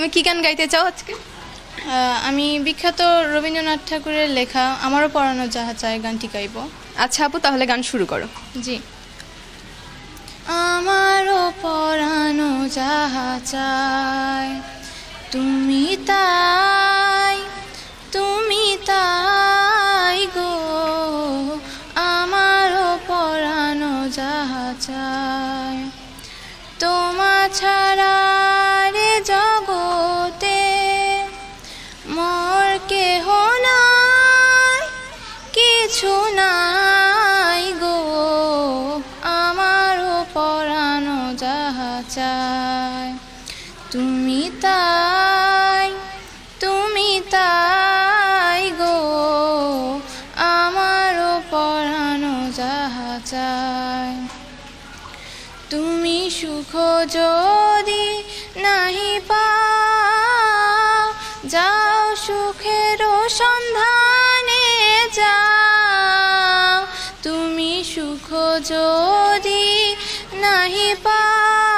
তুমি কি গান গাইতে চাও আজকে? আমি বিখ্যাত রবীন্দ্রনাথ ঠাকুরের লেখা আমারও পড়ানো যাহা চায় গানটি গাইব। আচ্ছা আপু তাহলে গান শুরু করো। জি। আমারও পড়ানো যাহা চায় তুমি তাই চায়। তুমি তাই তুমি তাই গো। আমারও পরানো যাহা চায়। তুমি সুখ যদি নাহি পাও যাও সুখের সন্ধানে যাও তুমি সুখ যদি নাহি পাও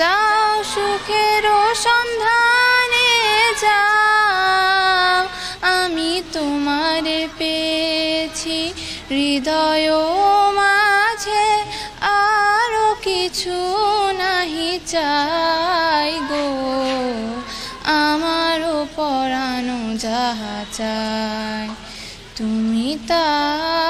যাও সুখের সন্ধানে যাও। আমি তোমার পেয়েছি হৃদয় মাঝে আরও কিছু নাহি চাই গো। আমারও পরানো যাহা চাই, তুমি তাই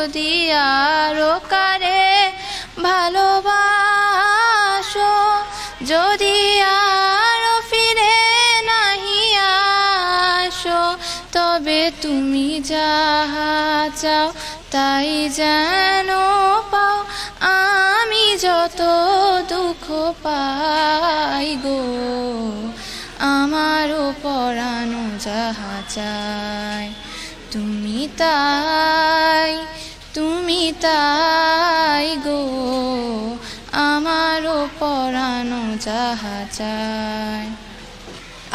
যদি আরও কারে ভালোবাসো, যদি আরও ফিরে নাহি আসো, তবে তুমি যাহা চাও তাই যেন পাও। আমি যত দুঃখ পাই গো আমারও পরানো যাহা চাই, তুমি তাই তুমি তাই গো আমারও পরানো যাহা চাই।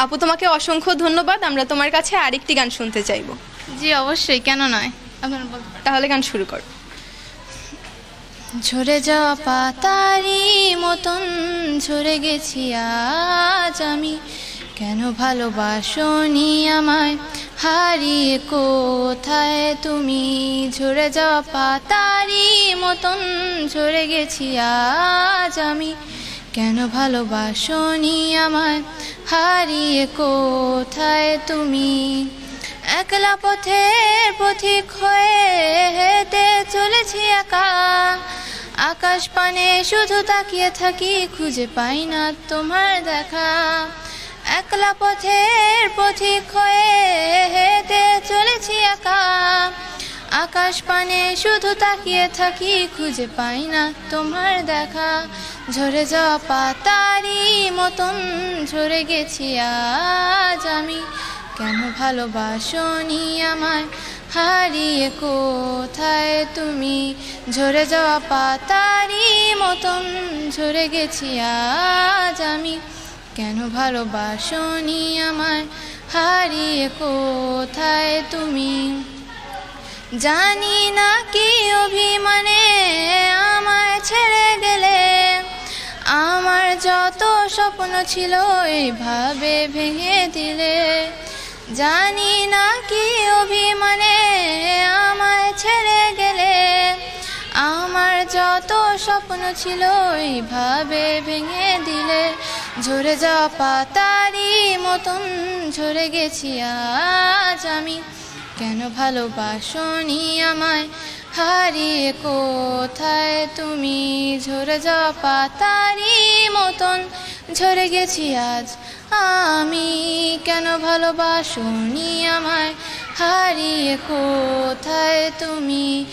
আপু তোমাকে অসংখ্য ধন্যবাদ আমরা তোমার কাছে আরেকটি গান শুনতে চাইব। জি অবশ্যই কেন নয়। তাহলে গান শুরু করো। ঝরে যাওয়া পাতারি মতন ঝরে গেছি আজ আমি। কেন ভালোবাসনি আমায়? হারিয়ে কোথায় তুমি? ঝরে যাওয়া পাতারি মতন ঝরে গেছি আজ আমি। কেন ভালোবাসনি আমায়? হারিয়ে কোথায় তুমি? একলা পথের পথিক হয়ে হেঁটে চলেছি একা। আকাশ পানে শুধু তাকিয়ে থাকি, খুঁজে পাই না তোমার দেখা। একলা পথের পথিক হয়ে হেঁটে চলেছি একা। আকাশ পানে শুধু তাকিয়ে থাকি, খুঁজে পাই না তোমার দেখা। ঝরে যাওয়া পাতারি মতন ঝরে গেছি আজ আমি। কেন ভালোবাসনি আমায়? হারিয়ে কোথায় তুমি? ঝরে যাওয়া পাতারি মতন ঝরে গেছি আজ আমি। কেন ভালোবাসনি আমায়? হারিয়ে কোথায় তুমি? জানি না কি অভিমানে আমায় ছেড়ে গেলে। আমার যত স্বপ্ন ছিল এইভাবে ভেঙে দিলে। জানি না কি অভিমানে আমায় ছেড়ে গেলে। আমার যত স্বপ্ন ছিল এইভাবে ভেঙে দিলে। ঝরে যাওয়া পাতারি মতন ঝরে গেছি আজ আমি। কেন ভালোবাসনি আমায়? হারিয়ে কোথায় তুমি? ঝরে যাওয়া পাতারি মতন ঝরে গেছি আজ আমি। কেন ভালোবাসনি আমায়? হারিয়ে কোথায় তুমি?